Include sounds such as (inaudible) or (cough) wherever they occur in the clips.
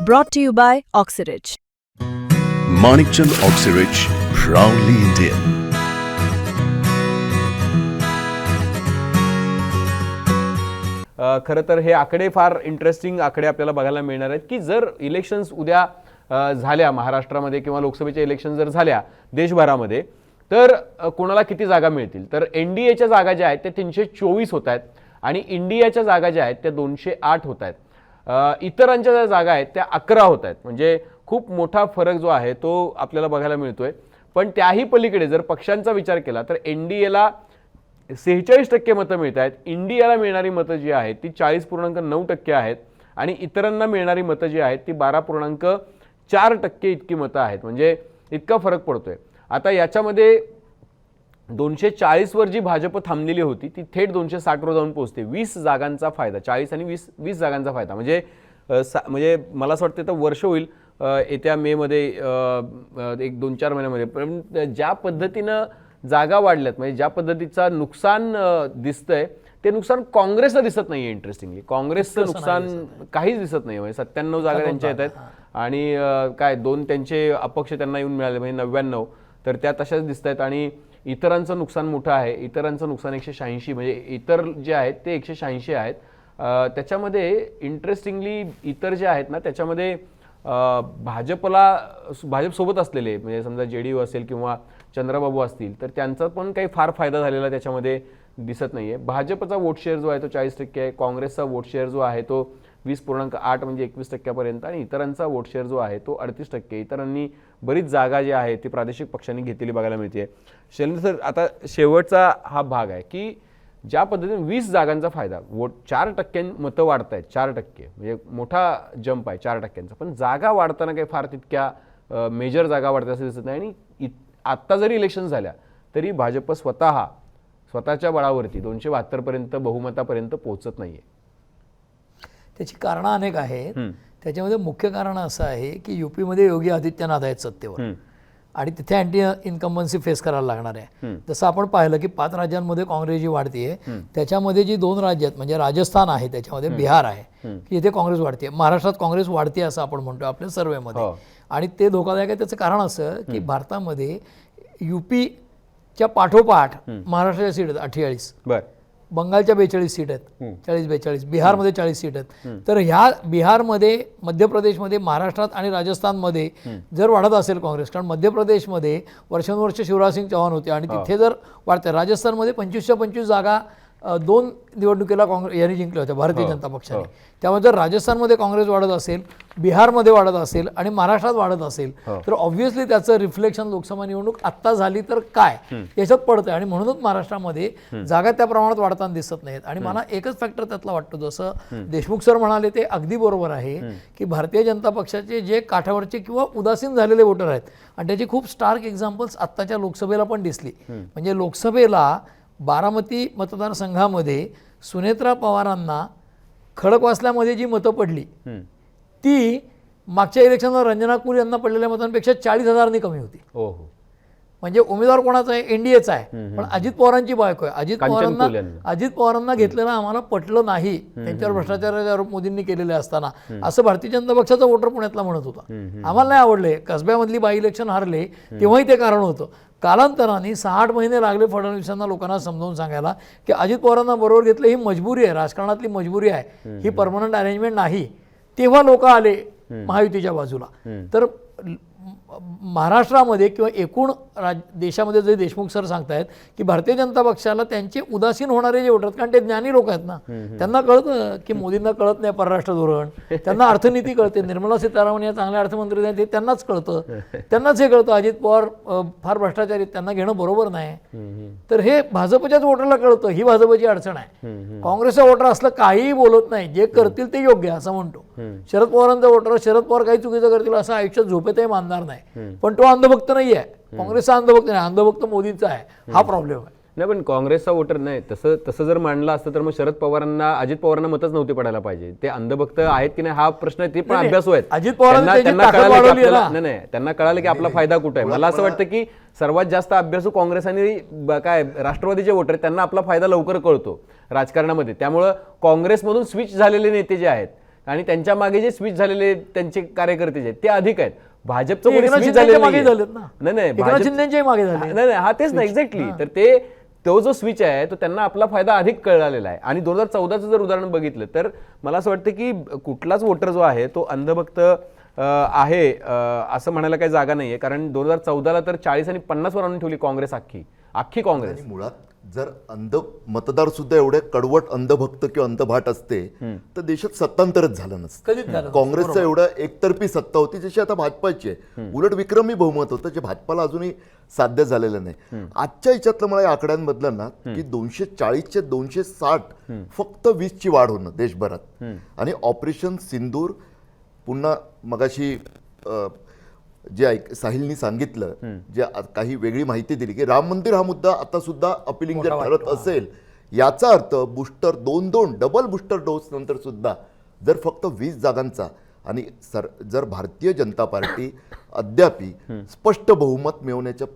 Brought to you by Oxyridge. Manikchand Oxyrich, proudly Indian. खरं तर हे आकडे फार इंटरेस्टिंग आकडे आपल्याला बघायला मिळणार आहेत की जर इलेक्शन्स उद्या झाल्या महाराष्ट्रामध्ये किंवा लोकसभेच्या इलेक्शन जर झाल्या देशभरामध्ये तर कोणाला किती जागा मिळतील तर एन डी एच्या जागा ज्या आहेत त्या तीनशे चोवीस होत आहेत आणि इंडियाच्या जागा ज्या आहेत त्या दोनशे आठ होत आहेत इतरांच्या ज्या जागा आहेत त्या अकरा होत आहेत. म्हणजे खूप मोठा फरक जो आहे तो आपल्याला बघायला मिळतोय. पण त्याही पलीकडे जर पक्षांचा विचार केला तर एन डी एला सेहेचाळीस टक्के मतं मिळत आहेत. इंडियाला मिळणारी मतं जी आहेत ती चाळीस पूर्णांक नऊ टक्के आहेत. आणि इतरांना मिळणारी मतं जी आहेत ती बारा पूर्णांक चार टक्के इतकी मतं आहेत. म्हणजे इतका फरक पडतोय. आता याच्यामध्ये दोनशे चाळीसवर जी भाजप थांबलेली होती ती थेट दोनशे साठवर जाऊन पोहोचते. वीस जागांचा फायदा चाळीस आणि वीस वीस जागांचा फायदा. म्हणजे सा म्हणजे मला असं वाटतं तर वर्ष होईल येत्या मेमध्ये एक दोन चार महिन्यामध्ये. पण ज्या पद्धतीनं जागा वाढल्यात म्हणजे ज्या पद्धतीचा नुकसान दिसतंय ते नुकसान काँग्रेसला दिसत नाहीये इंटरेस्टिंगली. काँग्रेसचं नुकसान काहीच दिसत नाही म्हणजे सत्त्याण्णव जागा त्यांच्या येत आहेत आणि काय दोन त्यांचे अपक्ष त्यांना येऊन मिळाले म्हणजे नव्याण्णव तर त्या तशाच दिसत आहेत आणि इतरांचं नुकसान मोठं आहे इतरांचं नुकसान एकशे शहाऐंशी म्हणजे इतर जे आहेत ते एकशे शहाऐंशी आहेत. त्याच्यामध्ये इंटरेस्टिंगली इतर जे आहेत ना त्याच्यामध्ये भाजपला भाजपसोबत असलेले म्हणजे समजा जे डी यू असेल किंवा चंद्रबाबू असतील तर त्यांचा पण काही फार फायदा झालेला त्याच्यामध्ये दिसत नाही आहे भाजपचा वोट शेअर जो आहे तो चाळीस टक्के आहे काँग्रेसचा वोट शेअर जो आहे तो वीस पूर्णांक आठ म्हणजे एकवीस टक्क्यापर्यंत आणि इतरांचा वोट शेअर जो आहे तो अडतीस टक्के इतरांनी बरीच जागा जी आहे ती प्रादेशिक पक्षांनी घेतलेली बघायला मिळते शैलेंद्र सर आता शेवटचा हा भाग आहे की ज्या पद्धतीने वीस जागांचा फायदा वोट चार टक्क्यां मतं वाढत आहेत चार टक्के म्हणजे मोठा जंप आहे चार टक्क्यांचा. पण जागा वाढताना काही फार तितक्या मेजर जागा वाढतात असं दिसत नाही आणि इत- आत्ता जरी इलेक्शन झाल्या तरी भाजप स्वतः स्वतःच्या बळावरती दोनशे बहात्तरपर्यंत बहुमतापर्यंत पोहोचत नाहीये. त्याची कारणं अनेक आहेत. त्याच्यामध्ये मुख्य कारण असं आहे की युपीमध्ये योगी आदित्यनाथ आहेत सत्तेवर. आणि तिथे अँटी इन्कम्बन्सी फेस करायला लागणार आहे. जसं आपण पाहिलं की पाच राज्यांमध्ये काँग्रेस जी वाढतीये त्याच्यामध्ये जी दोन राज्य आहेत म्हणजे राजस्थान आहे त्याच्यामध्ये बिहार आहे की इथे काँग्रेस वाढते महाराष्ट्रात काँग्रेस वाढते असं आपण म्हणतो आपल्या सर्वेमध्ये. हो. आणि ते धोकादायक आहे त्याचं कारण असं की भारतामध्ये युपीच्या पाठोपाठ महाराष्ट्राच्या सीट आहेत अठ्ठेचाळीस. बर. बंगालच्या बेचाळीस सीट आहेत. चाळीस बेचाळीस. बिहारमध्ये चाळीस सीट आहेत. तर ह्या बिहारमध्ये मध्य प्रदेशमध्ये महाराष्ट्रात आणि राजस्थानमध्ये जर वाढत असेल काँग्रेस कारण मध्य प्रदेशमध्ये वर्षानुवर्ष शिवराज सिंग चौहान होते आणि तिथे जर वाढते राजस्थानमध्ये पंचवीसच्या पंचवीस जागा दोन निवडणुकीला काँग्रेस यांनी जिंकल्या होत्या भारतीय जनता पक्षाने. त्यामुळे जर राजस्थानमध्ये काँग्रेस वाढत असेल बिहारमध्ये वाढत असेल आणि महाराष्ट्रात वाढत असेल तर ऑब्व्हियसली त्याचं रिफ्लेक्शन लोकसभा निवडणूक आत्ता झाली तर काय? याच्यात पडतंय. आणि म्हणूनच महाराष्ट्रामध्ये जागा त्या प्रमाणात वाढताना दिसत नाहीत. आणि मला एकच फॅक्टर त्यातला वाटतो जसं देशमुख सर म्हणाले ते अगदी बरोबर आहे की भारतीय जनता पक्षाचे जे काठावरचे किंवा उदासीन झालेले वोटर आहेत आणि त्याची खूप स्टार्क एक्झाम्पल्स आत्ताच्या लोकसभेला पण दिसली. म्हणजे लोकसभेला बारामती मतदारसंघामध्ये सुनेत्रा पवारांना खडकवासल्यामध्ये जी मतं पडली ती मागच्या इलेक्शनला रंजना कुल यांना पडलेल्या मतांपेक्षा चाळीस हजारांनी कमी होती. हो हो. म्हणजे उमेदवार कोणाचा आहे? एनडीएचा आहे. पण अजित पवारांची बायको आहे. अजित पवारांना. अजित पवारांना घेतलेलं आम्हाला पटलं नाही. त्यांच्यावर भ्रष्टाचाराचे आरोप मोदींनी केलेले असताना. असं भारतीय जनता पक्षाचा वोटर पुण्यातला म्हणत होता. आम्हाला नाही आवडले. कसब्यामधली बाय इलेक्शन हारले तेव्हाही ते कारण होतं. कालांतराने सहा आठ महिने लागले फडणवीसांना लोकांना समजावून सांगायला की अजित पवारांना बरोबर घेतलं ही मजबुरी आहे राजकारणातली मजबुरी आहे. ही परमनंट अरेंजमेंट नाही. तेव्हा लोक आले महायुतीच्या बाजूला. तर महाराष्ट्रामध्ये किंवा एकूण राज देशामध्ये जे देशमुख सर सांगतायत की भारतीय जनता पक्षाला त्यांचे उदासीन होणारे जे वोटर आहेत, कारण ते ज्ञानी लोक आहेत ना. त्यांना कळतं की मोदींना कळत नाही परराष्ट्र धोरण. त्यांना अर्थनीती कळते निर्मला सीतारामन या चांगल्या अर्थमंत्री आहेत ते त्यांनाच कळतं. त्यांनाच हे कळतं अजित पवार फार भ्रष्टाचारी आहेत, त्यांना घेणं बरोबर नाही. तर हे भाजपच्याच वोटरला कळतं ही भाजपची अडचण आहे. काँग्रेसचा वोटर असलं काहीही बोलत नाही जे करतील ते योग्य असं म्हणतो. शरद पवारांचा वोटर शरद पवार काही चुकीचं करतील असं आयुष्यात झोपेतही मानणार नाही. पण तो अंधभक्त नाही आहे काँग्रेसचा अंधभक्त नाही अंधभक्त मोदींचा आहे. हा प्रॉब्लेम आहे. नाही पण काँग्रेसचा वोटर नाही. तसं तसं जर मांडलं असतं तर मग शरद पवारांना अजित पवारांना मतच नव्हते पडायला पाहिजे. ते अंधभक्त आहेत की नाही हा प्रश्न ते पण अभ्यासू आहेत. अजित पवारांनी त्यांना- कळालं की. नाही नाही. त्यांना कळालं की आपला फायदा कुठे आहे? मला असं वाटतं की सर्वात जास्त अभ्यासू काँग्रेस आणि काय राष्ट्रवादीचे वोटर त्यांना आपला फायदा लवकर कळतो राजकारणामध्ये. त्यामुळं काँग्रेसमधून स्विच झालेले नेते जे आहेत आणि त्यांच्या मागे जे स्विच झालेले त्यांचे कार्यकर्ते जे ते अधिक आहेत. भाजपचं कोणी झालेलं. नाही नाही मागे झाले. नाही नाही हा तेच ना एक्झॅक्टली तर ते तो जो स्विच आहे तो त्यांना आपला फायदा अधिक कळलेला आहे. आणि दोन हजार चौदाचं जर उदाहरण बघितलं तर मला असं वाटतं की कुठलाच वोटर जो आहे तो अंधभक्त आहे असं म्हणायला काही जागा नाहीये. कारण दोन हजार चौदाला तर चाळीस आणि पन्नास वर आणून ठेवली काँग्रेस अख्खी. अख्खी काँग्रेस. आणि मुळात जर अंध मतदार सुद्धा एवढे कडवट अंधभक्त किंवा अंधभाट असते तर देशात सत्तांतरच झालं नसतं. काँग्रेसचं एवढं एकतर्फी सत्ता होती जशी आता भाजपाची आहे. उलट विक्रमी बहुमत होतं जे भाजपाला अजूनही साध्य झालेलं नाही. आजच्या याच्यातलं मला या आकड्यांमधलं ना की दोनशे चाळीसचे दोनशे साठ फक्त वीसची वाढ होणं देशभरात. आणि ऑपरेशन सिंदूर पुन्हा मगाशी जे ऐक साहिलनी सांगितलं जे काही वेगळी माहिती दिली की राम मंदिर हा मुद्दा आता सुद्धा अपिलिंग जर ठरत असेल याचा अर्थ बुस्टर दोन दोन डबल बुस्टर डोस नंतर सुद्धा जर फक्त वीस जागांचा आणि सर जर भारतीय जनता पार्टी अद्यापी स्पष्ट बहुमत मिळवण्याच्या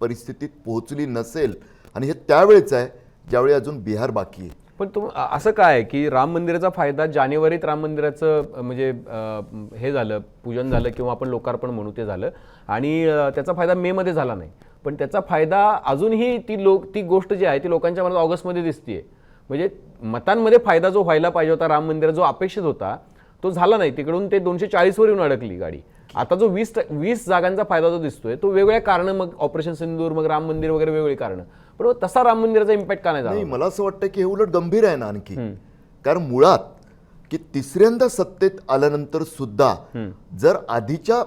परिस्थितीत पोहोचली नसेल आणि हे त्यावेळेच आहे ज्यावेळी अजून बिहार बाकी आहे. पण तुम असं काय आहे की राम मंदिराचा फायदा जानेवारीत राम मंदिराचं म्हणजे हे झालं पूजन झालं किंवा आपण लोकार्पण म्हणू ते झालं. आणि त्याचा फायदा मे मध्ये झाला नाही. पण त्याचा फायदा अजूनही ती लोक ती गोष्ट जी आहे ती लोकांच्या मनात ऑगस्टमध्ये दिसतीये. म्हणजे मतांमध्ये फायदा जो व्हायला पाहिजे होता राम मंदिर जो अपेक्षित होता तो झाला नाही. तिकडून ते दोनशे चाळीसवर येऊन अडकली गाडी. आता जो वीस वीस जागांचा फायदा जो दिसतोय तो वेगवेगळ्या कारण मग ऑपरेशन सिंदूर मग राम मंदिर वगैरे वेगवेगळी कारण. पण तसा राम मंदिराचा इम्पॅक्ट का नाही मला असं वाटतं की हे उलट गंभीर आहे ना आणखी. कारण मुळात की तिसऱ्यांदा सत्तेत आल्यानंतर सुद्धा जर आधीच्या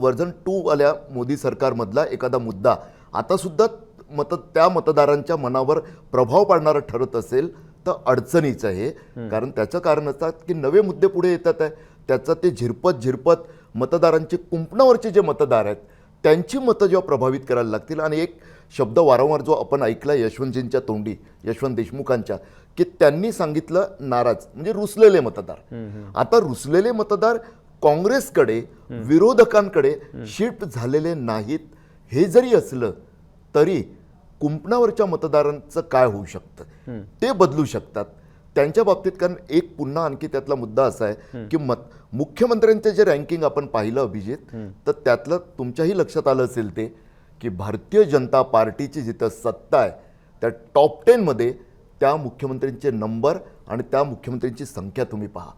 वर्जन टू आल्या मोदी सरकारमधला एखादा मुद्दा आता सुद्धा मत त्या मतदारांच्या मनावर प्रभाव पाडणारा ठरत असेल तर अडचणीचं आहे. कारण त्याचं कारण असतात की नवे मुद्दे पुढे येतात आहे. त्याचं ते झिरपत झिरपत मतदारांचे कुंपणावरचे जे मतदार आहेत त्यांची मतं जेव्हा प्रभावित करायला लागतील आणि एक शब्द वारंवार जो आपण ऐकला यशवंतजींच्या तोंडी यशवंत देशमुखांच्या की त्यांनी सांगितलं नाराज म्हणजे रुसलेले मतदार. आता रुसलेले मतदार काँग्रेसकडे विरोधकांकडे शिफ्ट झालेले नाहीत. हे जरी असलं तरी कुंपणावरच्या मतदारांचं काय होऊ शकतं? ते बदलू शकतात. त्यांच्या बाबतीत कारण एक पुन्हा आणखी त्यातला मुद्दा असा आहे की मत मुख्यमंत्र्यांचे जे रँकिंग आपण पाहिलं अभिजित तर त्यातलं तुमच्याही लक्षात आलं असेल ते की भारतीय जनता पार्टीची जिथं सत्ता आहे त्या टॉप टेनमध्ये त्या मुख्यमंत्र्यांचे नंबर आणि त्या मुख्यमंत्र्यांची संख्या तुम्ही पहा.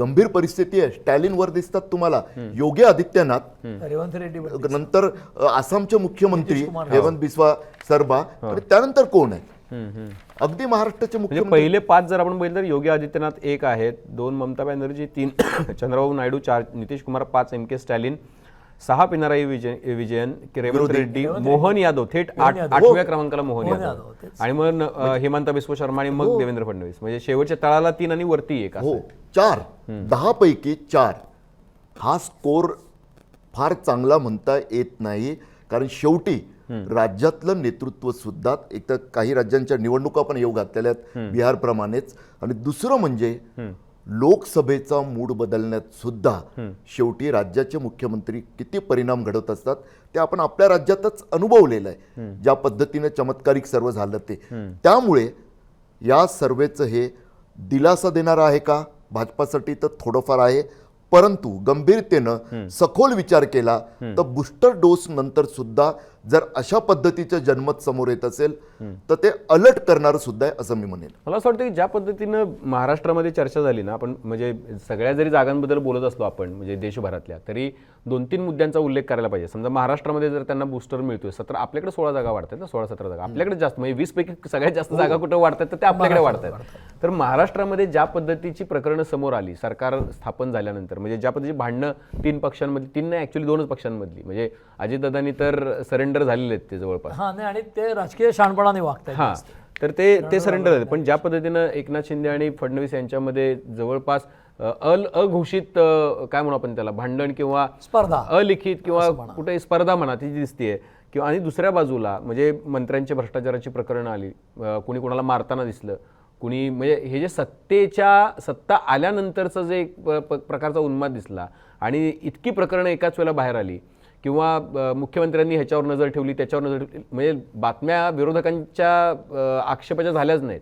गंभीर परिस्थिती आहे. स्टॅलिन वर दिसतात तुम्हाला. योगी आदित्यनाथ रेवंत रेड्डी. नंतर आसामचे मुख्यमंत्री. हेमंत बिस्वा सरबा आणि त्यानंतर कोण आहे? अगदी महाराष्ट्राचे म्हणजे मुख्यमंत्री पहिले पाच जर आपण बघितलं तर योगी आदित्यनाथ एक आहेत. दोन ममता बॅनर्जी तीन (coughs) चंद्रबाबू नायडू चार नितीश कुमार पाच एम के स्टॅलिन सहा पिनाराई विजय विजयन रेवंत रेड्डी मोहन यादव. थेट आठ. आठव्या क्रमांकाला मोहन यादव. आणि मग अ, हेमंत बिस्व शर्मा आणि मग देवेंद्र फडणवीस. म्हणजे शेवटच्या तळाला तीन आणि वरती एक हो. चार. दहा पैकी चार. हा स्कोर फार चांगला म्हणता येत नाही. कारण शेवटी राज्यातलं नेतृत्व सुद्धा एक तर काही राज्यांच्या निवडणुका पण येऊ घातलेल्या आहेत बिहार प्रमाणेच आणि दुसरं म्हणजे लोकसभेचा मूड बदलण्यात सुद्धा शेवटी राज्याचे मुख्यमंत्री किती परिणाम घडवत असतात ते आपण आपल्या राज्यातच अनुभवलेलं आहे. ज्या पद्धतीने चमत्कारिक सर्व झालं ते. त्यामुळे या सर्वेचं हे दिलासा देणारं आहे का? भाजपासाठी तर थोडंफार आहे. परंतु गंभीरतेनं सखोल विचार केला तर बुस्टर डोस नंतर सुद्धा जर अशा पद्धतीचं जनमत समोर येत असेल तर ते अलर्ट करणारं सुद्धा आहे असं मी म्हणेन. मला असं वाटतं की ज्या पद्धतीनं महाराष्ट्रामध्ये चर्चा झाली ना आपण म्हणजे सगळ्या जरी जागांबद्दल बोलत असलो आपण म्हणजे देशभरातल्या तरी दोन तीन मुद्द्यांचा उल्लेख करायला पाहिजे. समजा महाराष्ट्रामध्ये जर त्यांना बुस्टर मिळतोय सतरा आपल्याकडे सोळा जागा वाढतात ना सोळा सतरा जागा. आपल्याकडे जास्त म्हणजे वीस पैकी सगळ्यात जास्त जागा कुठं वाढतात तर त्या आपल्याकडे वाढतात. तर महाराष्ट्रामध्ये ज्या पद्धतीची प्रकरणं समोर आली सरकार स्थापन झाल्यानंतर म्हणजे ज्या पद्धतीची भांडणं तीन पक्षांमधली तीन नाही ऍक्च्युली दोनच पक्षांमधली म्हणजे अजितदादांनी तर सरेंडर झालेले आहेत ते जवळपास. हा नाही आणि ते राजकीय शहाणपणाने वागतात हा तर ते ते सरेंडर झाले पण ज्या पद्धतीनं एकनाथ शिंदे आणि फडणवीस यांच्यामध्ये जवळपास अल अघोषित काय म्हणू आपण त्याला भांडण किंवा स्पर्धा. अलिखित किंवा कुठे स्पर्धा म्हणा ती दिसतीये. किंवा आणि दुसऱ्या बाजूला म्हणजे मंत्र्यांची भ्रष्टाचाराची प्रकरणं आली कुणी कुणाला मारताना दिसलं कुणी म्हणजे हे जे सत्तेच्या सत्ता आल्यानंतरचं जे एक प्रकारचा उन्माद दिसला आणि इतकी प्रकरणं एकाच वेळेला बाहेर आली किंवा मुख्यमंत्र्यांनी ह्याच्यावर नजर ठेवली त्याच्यावर नजर ठेवली म्हणजे बातम्या विरोधकांच्या आक्षेपाच्या झाल्याच नाहीत.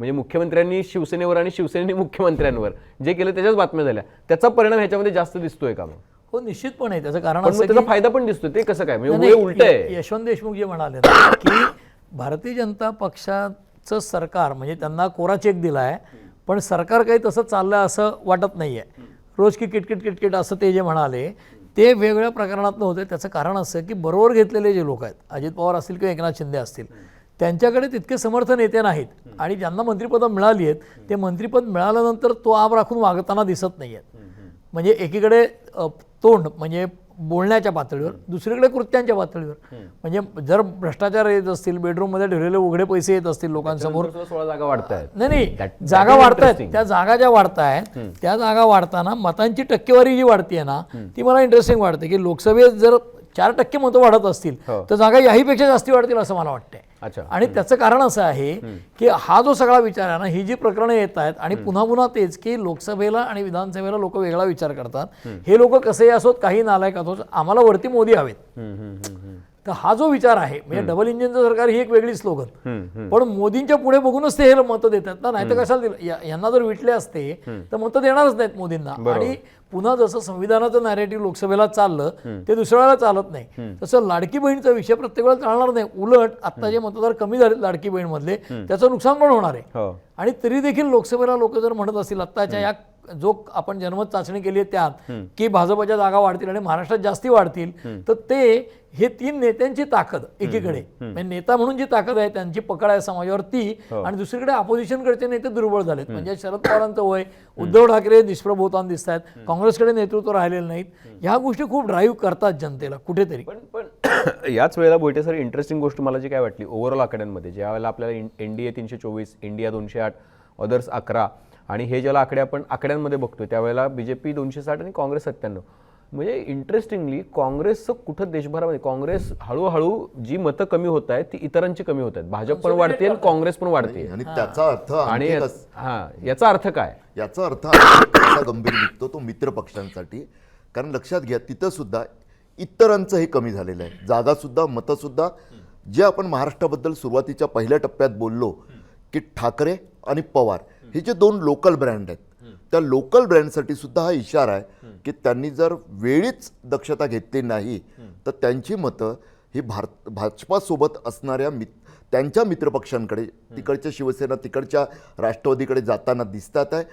म्हणजे मुख्यमंत्र्यांनी शिवसेनेवर आणि शिवसेनेने मुख्यमंत्र्यांवर जे केलं त्याच्याच बातम्या झाल्या. त्याचा परिणाम ह्याच्यामध्ये जास्त दिसतोय का मग? हो निश्चितपणे. त्याचं कारण त्याचा फायदा पण दिसतोय ते कसं काय? म्हणजे उलट आहे. यशवंत देशमुख जे म्हणाले की भारतीय जनता पक्षाचं सरकार म्हणजे त्यांना कोरा चेक दिला आहे पण सरकार काही तसं चाललं असं वाटत नाही आहे रोज की किटकिट किटकिट असं ते जे म्हणाले ते वेगवेगळ्या प्रकरणात नव्हते त्याचं कारण असं की बरोबर घेतलेले जे लोक आहेत अजित पवार असतील किंवा एकनाथ शिंदे असतील त्यांच्याकडे तितके समर्थ नेते नाहीत. आणि ज्यांना मंत्रिपदं मिळाली आहेत ते मंत्रिपद मिळाल्यानंतर तो आब राखून वागताना दिसत नाही आहेत म्हणजे एकीकडे तोंड म्हणजे बोलण्याच्या पातळीवर दुसरीकडे कृत्यांच्या पातळीवर. म्हणजे जर भ्रष्टाचार येत असतील बेडरूममध्ये ठेवलेले उघडे पैसे येत असतील लोकांसमोर सोळा जागा वाढतायत नाही नाही. जागा वाढतायत. त्या जागा ज्या वाढतायत त्या जागा वाढताना मतांची टक्केवारी जी वाढतीये ना ती मला इंटरेस्टिंग वाटते की लोकसभेत जर चार टक्के मतं वाढत असतील हो. तर जागा याहीपेक्षा जास्ती वाढतील असं मला वाटतंय. आणि त्याचं कारण असं आहे की हा जो सगळा विचार आहे ना ही जी प्रकरणं येत आहेत आणि पुन्हा पुन्हा तेच की लोकसभेला आणि विधानसभेला लोक वेगळा विचार करतात. हे लोक कसेही असोत काही नालायक असोत आम्हाला वरती मोदी हवेत. तर हा जो विचार आहे म्हणजे डबल इंजिनचं सरकार ही एक वेगळी स्लोगन पण मोदींच्या पुढे बघूनच ते हे मतं देतात ना नाही तर कशाला दिलं? यांना जर विटले असते तर मतं देणारच नाहीत मोदींना. आणि पुन्हा जसं संविधानाचं नॅरेटिव्ह लोकसभेला चाललं ते दुसऱ्या वेळेला चालत नाही. तसं लाडकी बहीणचा विषय प्रत्येक वेळेला चालणार नाही. उलट आता जे मतदार कमी झाले लाडकी बहीण मधले त्याचं नुकसान पण होणार आहे. हो. आणि तरी देखील लोकसभेला लोक जर म्हणत असतील आत्ताच्या या जो आपण जनमत चाचणी केली आहे त्यात की भाजपच्या जागा वाढतील आणि महाराष्ट्रात जास्ती वाढतील तर ते हे तीन नेत्यांची ताकद एकीकडे. म्हणजे नेता म्हणून जी ताकद आहे त्यांची पकड आहे समाजावर ती आणि दुसरीकडे ऑपोजिशनकडचे नेते दुर्बळ झालेत. म्हणजे शरद पवारांचं वय उद्धव ठाकरे निष्प्रभ होताना दिसत आहेत काँग्रेसकडे नेतृत्व राहिलेलं नाहीत. ह्या गोष्टी खूप ड्राईव्ह करतात जनतेला कुठेतरी. पण पण (coughs) याच वेळेला बोलते सर इंटरेस्टिंग गोष्ट मला जी काय वाटली ओव्हरऑल आकड्यांमध्ये ज्या वेळेला आपल्याला ए तीनशे चोवीस इंडिया दोनशे आठ अदर्स अकरा आणि हे ज्याला आकडे आपण आकड्यांमध्ये बघतोय त्यावेळेला बी जे पी दोनशे साठ आणि काँग्रेस सत्त्याण्णव. म्हणजे इंटरेस्टिंगली काँग्रेसचं कुठं देशभरामध्ये काँग्रेस हळूहळू जी मतं कमी होत आहेत ती इतरांची कमी होत आहेत. भाजप पण वाढते आणि काँग्रेस पण वाढते. आणि त्याचा अर्थ आणि हा याचा अर्थ काय? याचा अर्थ गंभीर निघतो तो मित्र पक्षांसाठी. कारण लक्षात घ्या तिथं सुद्धा इतरांचं हे कमी झालेलं आहे. जागा सुद्धा मतं सुद्धा जे आपण महाराष्ट्राबद्दल सुरुवातीच्या पहिल्या टप्प्यात बोललो की ठाकरे आणि पवार हे जे दोन लोकल ब्रँड आहेत त्या लोकल ब्रँडसाठी सुद्धा हा इशारा आहे की त्यांनी जर वेळीच दक्षता घेतली नाही तर त्यांची मतं ही भारत भाजपासोबत असणाऱ्या मित त्यांच्या मित्रपक्षांकडे तिकडच्या शिवसेना तिकडच्या राष्ट्रवादीकडे जाताना दिसतात आहे.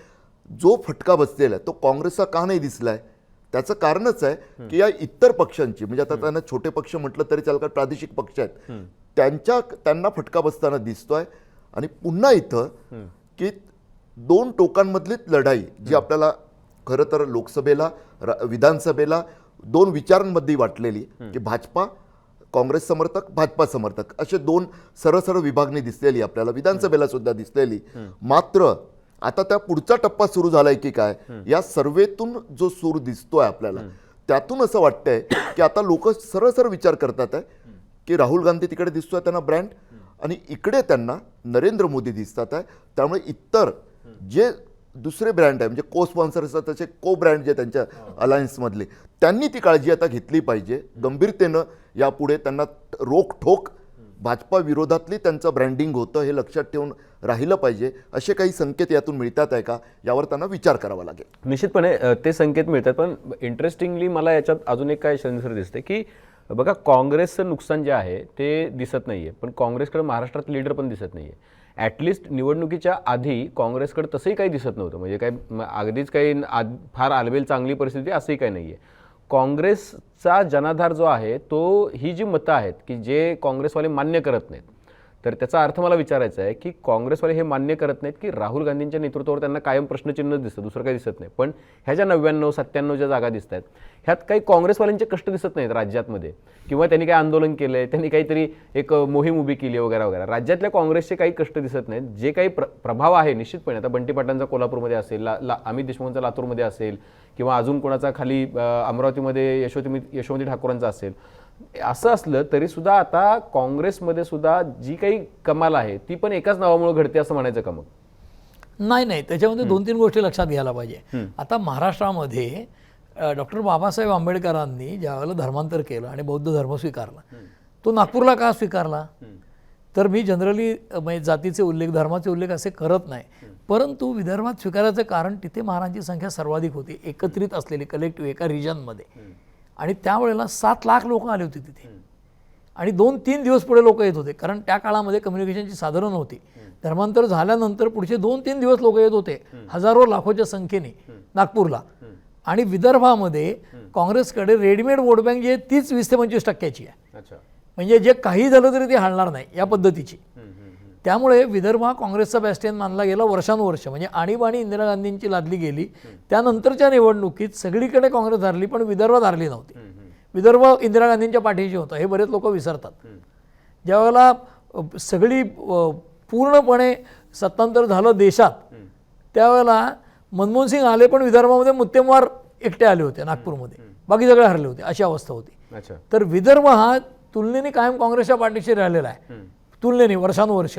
जो फटका बसलेला आहे तो काँग्रेसचा का नाही दिसलाय? त्याचं कारणच आहे की या इतर पक्षांची म्हणजे आता त्यांना छोटे पक्ष म्हटलं तरी का प्रादेशिक पक्ष आहेत त्यांच्या त्यांना फटका बसताना दिसतोय. आणि पुन्हा इथं की दोन टोकांमधलीच लढाई जी आपल्याला खरं तर लोकसभेला विधानसभेला दोन विचारांमध्ये वाटलेली की भाजपा काँग्रेस समर्थक भाजपा समर्थक असे दोन सरळ सरळ विभागणी दिसलेली आपल्याला विधानसभेला सुद्धा दिसलेली. मात्र आता त्या पुढचा टप्पा सुरू झालाय की काय? या सर्वेतून जो सूर दिसतोय आपल्याला त्यातून असं वाटतंय की आता लोक सरळ सरळ विचार करतात आहे की राहुल गांधी तिकडे दिसतोय त्यांना ब्रँड आणि इकडे त्यांना नरेंद्र मोदी दिसतात आहे. त्यामुळे इतर जे दुसरे ब्रँड आहे म्हणजे को स्पॉन्सर असतात त्याचे को ब्रँड जे त्यांच्या अलायन्समधले त्यांनी ती काळजी आता घेतली पाहिजे. गंभीरतेनं यापुढे त्यांना रोखठोक भाजपा विरोधातली त्यांचं ब्रँडिंग होतं हे लक्षात ठेवून राहिलं पाहिजे. असे काही संकेत यातून मिळतात आहे का? यावर त्यांना विचार करावा लागेल. निश्चितपणे ते संकेत मिळतात पण इंटरेस्टिंगली मला याच्यात अजून एक काय सर दिसते की बघा काँग्रेसचं नुकसान जे आहे ते दिसत नाही आहे पण काँग्रेसकडे महाराष्ट्रात लीडर पण दिसत नाही आहे ॲटलिस्ट निवडणुकीच्या आधी काँग्रेसकडे तसंही काही दिसत नव्हतं. म्हणजे काय अगदीच काही आद- फार आलबेल चांगली परिस्थिती असंही काही नाही आहे काँग्रेसचा जनाधार जो आहे तो ही जी मतं आहेत की जे काँग्रेसवाले मान्य करत नाहीत तर त्याचा अर्थ मला विचारायचा आहे की काँग्रेसवाले हे मान्य करत नाहीत की राहुल गांधींच्या नेतृत्वावर त्यांना कायम प्रश्नचिन्ह दिसतं दुसरं काही दिसत नाही. पण ह्या ज्या नव्याण्णव सत्त्याण्णव ज्या जागा दिसत आहेत ह्यात काही काँग्रेसवाल्यांचे कष्ट दिसत नाहीत राज्यातमध्ये. किंवा त्यांनी काही आंदोलन केलं आहे त्यांनी काहीतरी एक मोहीम उभी केली वगैरे वगैरे. राज्यातल्या काँग्रेसचे काही कष्ट दिसत नाहीत. जे काही प्र प्रभाव आहे निश्चितपणे आता बंटी पाटलांचा कोल्हापूरमध्ये असेल ला, ला अमित देशमुखांचा लातूरमध्ये असेल किंवा अजून कोणाचा खाली अमरावतीमध्ये यशोती यशवंती ठाकूरांचा असेल असं असलं तरी सुद्धा आता काँग्रेसमध्ये सुद्धा जी काही कमाल आहे ती पण एकाच नावामुळे घडते असं म्हणायचं का मग? नाही नाही. त्याच्यामध्ये दोन तीन गोष्टी लक्षात घ्यायला पाहिजे. आता महाराष्ट्रामध्ये डॉक्टर बाबासाहेब आंबेडकरांनी ज्यावेळेला धर्मांतर केलं आणि बौद्ध धर्म स्वीकारला तो नागपूरला का स्वीकारला? तर मी जनरली म्हणजे जातीचे उल्लेख धर्माचे उल्लेख असे करत नाही. परंतु विदर्भात स्वीकारायचं कारण तिथे महाराजांची संख्या सर्वाधिक होती एकत्रित असलेली कलेक्टिव्ह एका रिजनमध्ये आणि त्यावेळेला सात लाख लोक आले होते तिथे. आणि दोन तीन दिवस पुढे लोक येत होते कारण त्या काळामध्ये कम्युनिकेशनची साधनं नव्हती. धर्मांतर झाल्यानंतर पुढचे दोन तीन दिवस लोक येत होते हजारो लाखोच्या संख्येने नागपूरला. आणि विदर्भामध्ये काँग्रेसकडे रेडीमेड वोट बँक जी आहे तीच वीस ते पंचवीस टक्क्याची आहे. म्हणजे जे काही झालं तरी ते हलणार नाही या पद्धतीची. त्यामुळे विदर्भ हा काँग्रेसचा बॅस्टियन मानला गेला वर्षानुवर्ष. म्हणजे आणीबाणी इंदिरा गांधींची लादली गेली. त्यानंतरच्या निवडणुकीत सगळीकडे काँग्रेस हरली पण विदर्भात हरली नव्हती. विदर्भ इंदिरा गांधींच्या पाठीशी होतं. हे बरेच लोक विसरतात. ज्यावेळेला सगळी पूर्णपणे सत्तांतर झालं देशात त्यावेळेला मनमोहन सिंग आले पण विदर्भामध्ये मुत्तेमवार एकटे आले होते नागपूरमध्ये. बाकी सगळे हरले होते. अशी अवस्था होती. तर विदर्भ हा तुलनेने कायम काँग्रेसच्या पाठीशी राहिलेला आहे. तुलनेने वर्षानुवर्ष.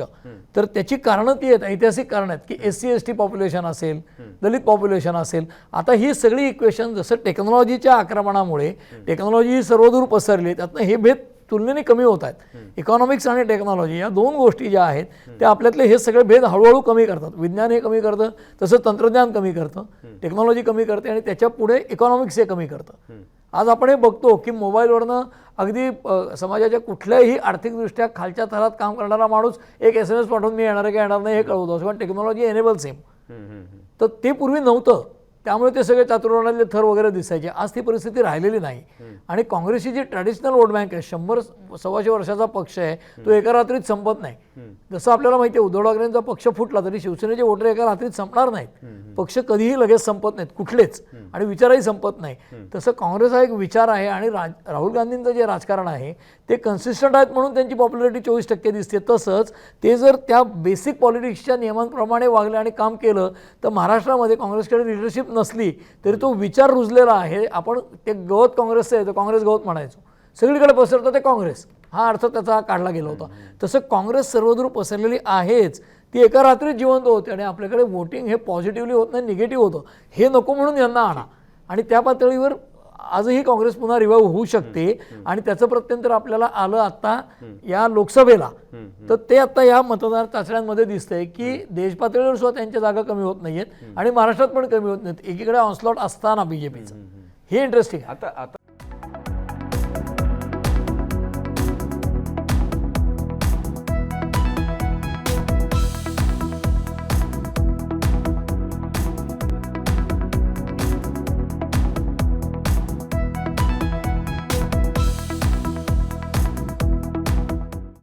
तर त्याची कारणं ती आहेत ऐतिहासिक कारणं आहेत की S C S T population असेल दलित पॉप्युलेशन असेल. आता ही सगळी इक्वेशन जसं टेक्नॉलॉजीच्या आक्रमणामुळे टेक्नॉलॉजी ही सर्वदूर पसरली त्यातनं हे भेद तुलनेने कमी होत आहेत. इकॉनॉमिक्स आणि टेक्नॉलॉजी या दोन गोष्टी ज्या आहेत त्या आपल्यातले हे सगळे भेद हळूहळू कमी करतात. विज्ञान हे कमी करतं तसं तंत्रज्ञान कमी करतं टेक्नॉलॉजी कमी करते आणि त्याच्या पुढे इकॉनॉमिक्स हे कमी करतं. आज आपण हे बघतो की मोबाईलवरनं अगदी समाजाच्या कुठल्याही आर्थिकदृष्ट्या खालच्या थरात काम करणारा माणूस एक एस एम एस पाठवून मी येणार आहे का येणार नाही हे कळवतो. असं पण टेक्नॉलॉजी एनेबल सेम तर ते पूर्वी नव्हतं. त्यामुळे ते सगळे चातुर्वर्णातले थर वगैरे दिसायचे. आज ती परिस्थिती राहिलेली नाही. आणि काँग्रेसची जी ट्रॅडिशनल वोट बँक आहे शंभर सव्वाशे वर्षाचा पक्ष आहे तो एका रात्रीत संपत नाही. जसं आपल्याला माहिती आहे उद्धव ठाकरेंचा पक्ष फुटला तरी शिवसेनेचे वोटर एका रात्रीत संपणार नाहीत. पक्ष कधीही लगेच संपत नाहीत कुठलेच. आणि विचारही संपत नाही. तसं काँग्रेस हा एक विचार आहे आणि राज राहुल गांधींचं जे राजकारण आहे ते कन्सिस्टंट आहेत म्हणून त्यांची पॉप्युलरिटी चोवीस टक्के दिसते. तसंच ते जर त्या बेसिक पॉलिटिक्सच्या नियमांप्रमाणे वागले आणि काम केलं तर महाराष्ट्रामध्ये काँग्रेसकडे लिडरशिप नसली तरी तो विचार रुजलेला आहे. आपण ते गवत काँग्रेसचं आहे तर काँग्रेस गवत म्हणायचो. सगळीकडे पसरतं ते काँग्रेस. हा अर्थ त्याचा काढला गेला होता. तसं काँग्रेस सर्वदूर पसरलेली आहेच ती एका रात्रीत जिवंत होते आणि आपल्याकडे वोटिंग हे पॉझिटिव्हली होत नाही निगेटिव्ह होतं. हे नको म्हणून यांना आणा. आणि त्या पातळीवर आजही काँग्रेस पुन्हा रिवाईव्ह होऊ शकते आणि त्याचं प्रत्यंतर आपल्याला आलं आता या लोकसभेला. तर ते आता या मतदार चाचण्यांमध्ये दिसतंय की देश पातळीवर सुद्धा त्यांच्या जागा कमी होत नाहीयेत आणि महाराष्ट्रात पण कमी होत नाहीत. एकीकडे ऑनस्लॉट असताना बीजेपीचं हे इंटरेस्टिंग आता आता